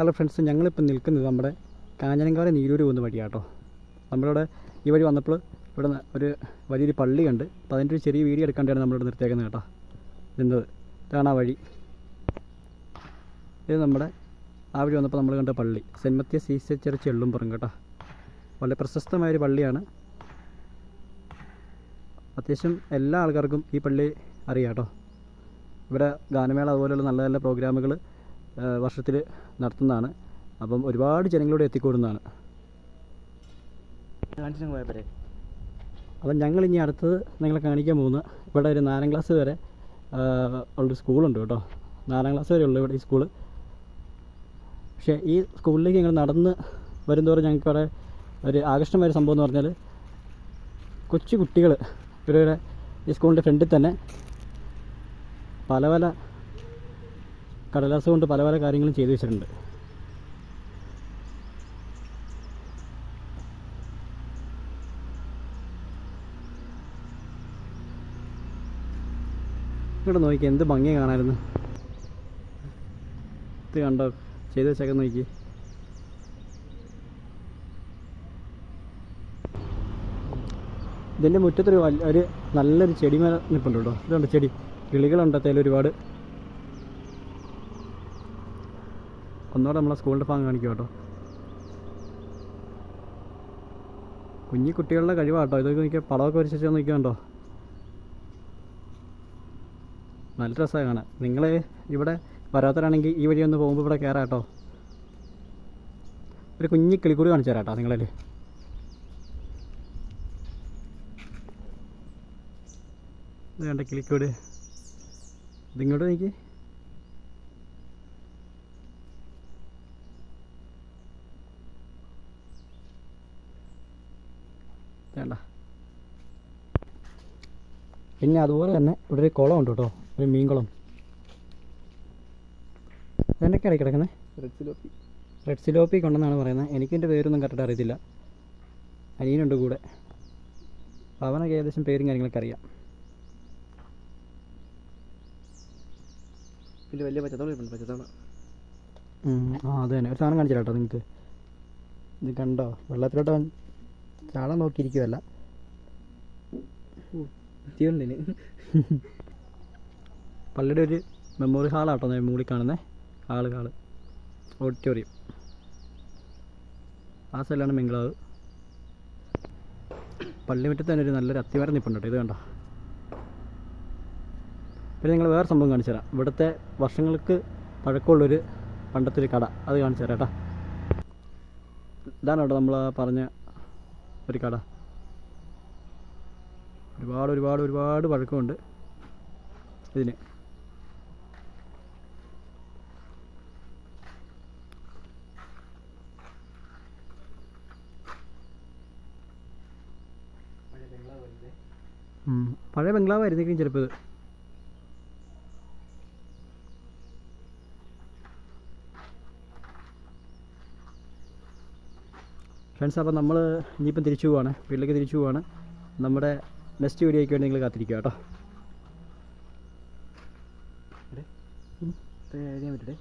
Hello friends ഞങ്ങളിപ്പോൾ നിൽക്കുന്നത് നമ്മുടെ കാഞ്ഞനങ്കാല നീരൂർ പോകുന്ന വഴിയാട്ടോ. നമ്മളിവിടെ ഈ വഴി വന്നപ്പോൾ ഇവിടെ ഒരു വലിയൊരു പള്ളി ഉണ്ട് അപ്പോൾ അതിന്റെ ഒരു ചെറിയ വീഡിയോ എടുക്കാണ്ടാണ് നമ്മളിവിടെ നിർത്തിയേക്കുന്നത് കേട്ടോ. നിന്നത് ഇതാണ് ആ വഴി. ഇത് നമ്മുടെ ആ വഴി വന്നപ്പോൾ നമ്മൾ കണ്ട പള്ളി. Saint Matthias C C church Ellumpuram കേട്ടോ. വളരെ പ്രശസ്തമായൊരു പള്ളിയാണ്. അത്യാവശ്യം എല്ലാ ആൾക്കാർക്കും ഈ പള്ളി അറിയാം കേട്ടോ. ഇവിടെ ഗാനമേള അതുപോലെയുള്ള നല്ല നല്ല പ്രോഗ്രാമുകൾ വർഷത്തിൽ നടത്തുന്നതാണ്. അപ്പം ഒരുപാട് ജനങ്ങളോട് എത്തിക്കൂടുന്നതാണ്. അപ്പം ഞങ്ങൾ ഇനി അടുത്തത് നിങ്ങളെ കാണിക്കാൻ പോകുന്ന ഇവിടെ ഒരു നാലാം ക്ലാസ് വരെ ഉള്ളൊരു സ്കൂളുണ്ട് കേട്ടോ. നാലാം ക്ലാസ് വരെ ഉള്ളു ഇവിടെ ഈ സ്കൂൾ. പക്ഷേ ഈ സ്കൂളിലേക്ക് ഞങ്ങൾ നടന്ന് വരുന്തോറും ഞങ്ങൾക്ക് ഇവിടെ ഒരു ആകർഷണമായ ഒരു സംഭവം എന്ന് പറഞ്ഞാൽ കൊച്ചു കുട്ടികൾ ഇവരുടെ ഈ സ്കൂളിന്റെ ഫ്രണ്ടിൽ തന്നെ പല പല കടലാസ് കൊണ്ട് പല പല കാര്യങ്ങളും ചെയ്തു വെച്ചിട്ടുണ്ട്. ഇങ്ങോട്ട് നോക്കി എന്ത് ഭംഗി കാണാമായിരുന്നു ഇത് കണ്ടോ ചെയ്ത് വെച്ചേക്കാൻ നോക്കി ഇതിന്റെ മുറ്റത്തൊരു ഒരു നല്ലൊരു ചെടി മേലെ നിൽപ്പുണ്ട് കേട്ടോ ഇതുണ്ട് ചെടി. കിളികളുണ്ട് അതിൽ ഒരുപാട്. ഒന്നുകൂടെ നമ്മളെ സ്കൂളിന്റെ ഭാഗം കാണിക്കും കേട്ടോ കുഞ്ഞി കുട്ടികളുടെ കഴിവാട്ടോ. ഇതൊക്കെ നോക്കിയാൽ പടമൊക്കെ വരച്ചു നോക്കിയാണ്ടോ നല്ല രസമാണ് കാണാൻ. നിങ്ങൾ ഇവിടെ വരാത്തവരാണെങ്കിൽ ഈ വഴി ഒന്ന് പോകുമ്പോൾ ഇവിടെ കയറാം കേട്ടോ ഒരു കുഞ്ഞി കിളിക്കൂടി കാണിച്ചു തരാം കേട്ടോ നിങ്ങളിൽ കണ്ട കിളിക്കൂട് ഇതിങ്ങോട്ട് നോക്കി വേണ്ട പിന്നെ അതുപോലെ തന്നെ ഇവിടെ ഒരു കുളം ഉണ്ട് കേട്ടോ ഒരു മീൻകുളം. എന്തൊക്കെയാണ് കിടക്കുന്നത് റെഡ് സിലോപ്പി റെഡ് സിലോപ്പി കൊണ്ടെന്നാണ് പറയുന്നത് എനിക്കിന്റെ പേരൊന്നും കറക്റ്റ് അറിയത്തില്ല. അനിയനുണ്ട് കൂടെ. അവനൊക്കെ ഏകദേശം പേരും കാര്യങ്ങളൊക്കെ അറിയാം. പിന്നെ വലിയ പച്ചത്തോളം ഇരിപ്പുണ്ട് പച്ചത്തോളം. ആ അത് തന്നെ. ഒരു സാധനം കാണിച്ചില്ല കേട്ടോ നിങ്ങൾക്ക് ഇത് കണ്ടോ? വെള്ളത്തിലോട്ട് അവൻ നോക്കിയിരിക്കുവല്ല. പള്ളിയുടെ ഒരു മെമ്മോറി ഹാളാട്ടോ മൂളി കാണുന്നത് ഹാൾ ഹാൾ. ഓഡിറ്റോറിയം ആ സ്ഥലമാണ് മെങ്കളാവ് പള്ളിമുറ്റത്ത് തന്നെ ഒരു നല്ലൊരു അത്തിവാരം നിൽപ്പുണ്ട് ഇത് കണ്ടോ? പിന്നെ നിങ്ങൾ വേറെ സംഭവം കാണിച്ചു തരാം. ഇവിടുത്തെ വർഷങ്ങൾക്ക് പഴക്കമുള്ളൊരു പണ്ടത്തെ ഒരു കട. അത് കാണിച്ചു തരാം കേട്ടോ. ഇതാണ് കേട്ടോ നമ്മൾ പറഞ്ഞ ഒരു ഒരുപാട് ഒരുപാട് ഒരുപാട് പഴക്കമുണ്ട് ഇതിന്. പഴയ ബംഗ്ലാവായിരുന്നെങ്കിലും ചിലപ്പോൾ ഇത് ഫ്രണ്ട്സ് അപ്പോൾ നമ്മൾ ഇനിയിപ്പം തിരിച്ചു പോവാണ്. വീട്ടിലേക്ക് തിരിച്ചു പോവാണ്. നമ്മുടെ നെക്സ്റ്റ് വീഡിയോയ്ക്ക് വേണ്ടി നിങ്ങൾ കാത്തിരിക്കുക കേട്ടോ. എഴുതിയാൻ പറ്റേ